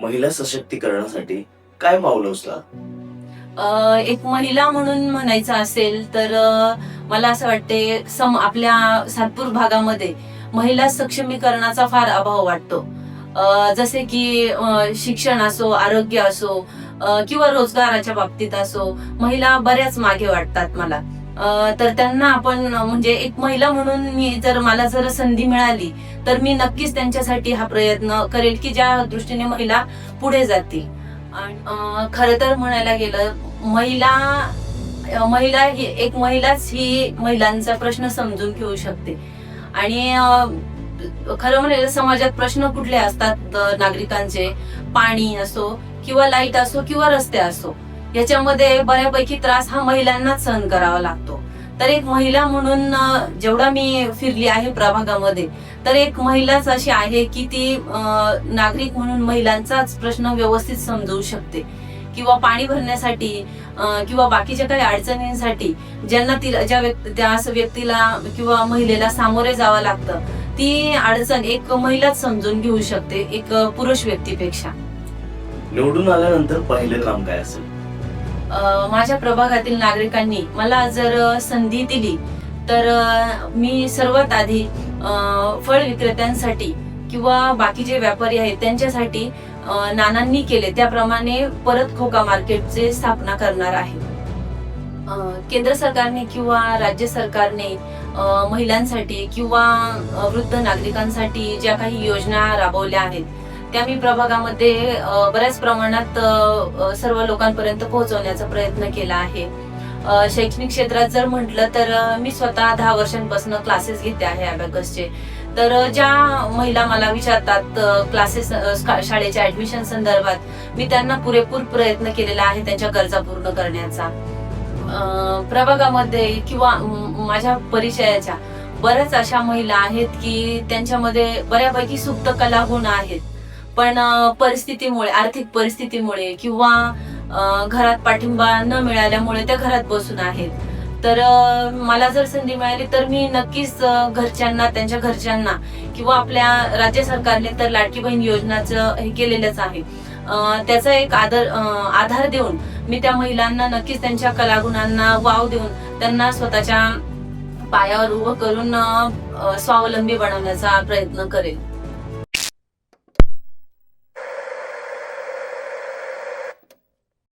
महिला सशक्तीकरणासाठी काय पावलं उचला? एक महिला म्हणून म्हणायचं असेल तर मला असं वाटते सम आपल्या सातपूर भागामध्ये महिला सक्षमीकरणाचा फार अभाव वाटतो. जसे की शिक्षण असो आरोग्य असो किंवा रोजगाराच्या बाबतीत असो महिला बऱ्याच मागे वाटतात मला. तर त्यांना आपण म्हणजे एक महिला म्हणून मी जर मला जर संधी मिळाली तर मी नक्कीच त्यांच्यासाठी हा प्रयत्न करेल की ज्या दृष्टीने महिला पुढे जातील. आणि खरं तर म्हणायला गेलं महिला महिला ही एक महिलाच ही महिलांचा प्रश्न समजून घेऊ शकते. आणि खरं म्हणजे समाजात प्रश्न कुठले असतात नागरिकांचे? पाणी असो किंवा लाइट असो किंवा रस्ते असो. याच्यामध्ये बऱ्यापैकी त्रास हा महिलांनाच सहन करावा लागतो. तर एक महिला म्हणून जेवढा मी फिरली आहे प्रभागामध्ये तर एक महिलाच अशी आहे की ती नागरिक म्हणून महिलांचाच प्रश्न व्यवस्थित समजवू शकते. किंवा पाणी भरण्यासाठी किंवा बाकीच्या काही अडचणींसाठी ज्यांना तिला ज्या व्यक्ती त्या असं व्यक्तीला किंवा महिलेला सामोरे जावं लागतं ती अडचण एक महिलाच समजून घेऊ शकते एक पुरुष व्यक्तीपेक्षा. निवडून आल्यानंतर पहिलं काम काय असेल? माझ्या प्रभागातील नागरिकांनी मला जर संधी दिली तर मी सर्वात आधी फळ विक्रेत्यांसाठी किंवा बाकीचे व्यापारी आहेत त्यांच्यासाठी नानांनी केले त्याप्रमाणे परत खोका मार्केटचे स्थापना करणार आहे. केंद्र सरकारने किंवा राज्य सरकारने महिलांसाठी किंवा वृद्ध नागरिकांसाठी ज्या काही योजना राबवल्या आहेत त्या मी प्रभागामध्ये बऱ्याच प्रमाणात सर्व लोकांपर्यंत पोहोचवण्याचा प्रयत्न केला आहे. शैक्षणिक क्षेत्रात जर म्हटलं तर मी स्वतः दहा वर्षांपासून क्लासेस घेते आहे अबॅकसचे तर ज्या महिला मला विचारतात क्लासेस शाळेच्या ऍडमिशन संदर्भात मी त्यांना पुरेपूर प्रयत्न केलेला आहे त्यांच्या गरजा पूर्ण करण्याचा. प्रभागामध्ये किंवा माझ्या परिचयाच्या बऱ्याच अशा महिला आहेत की त्यांच्यामध्ये बऱ्यापैकी सुप्त कला गुण आहेत. पण परिस्थितीमुळे आर्थिक परिस्थितीमुळे किंवा घरात पाठिंबा न मिळाल्यामुळे त्या घरात बसून आहेत. तर मला जर संधी मिळाली तर मी नक्कीच घरच्यांना त्यांच्या घरच्यांना किंवा आपल्या राज्य सरकारने तर लाडकी बहीण योजनाचं हे केलेलंच आहे. त्याचा एक आदर आधार देऊन मी त्या महिलांना नक्कीच त्यांच्या कलागुणांना वाव देऊन त्यांना स्वतःच्या पायावर उभं करून स्वावलंबी बनवण्याचा प्रयत्न करेल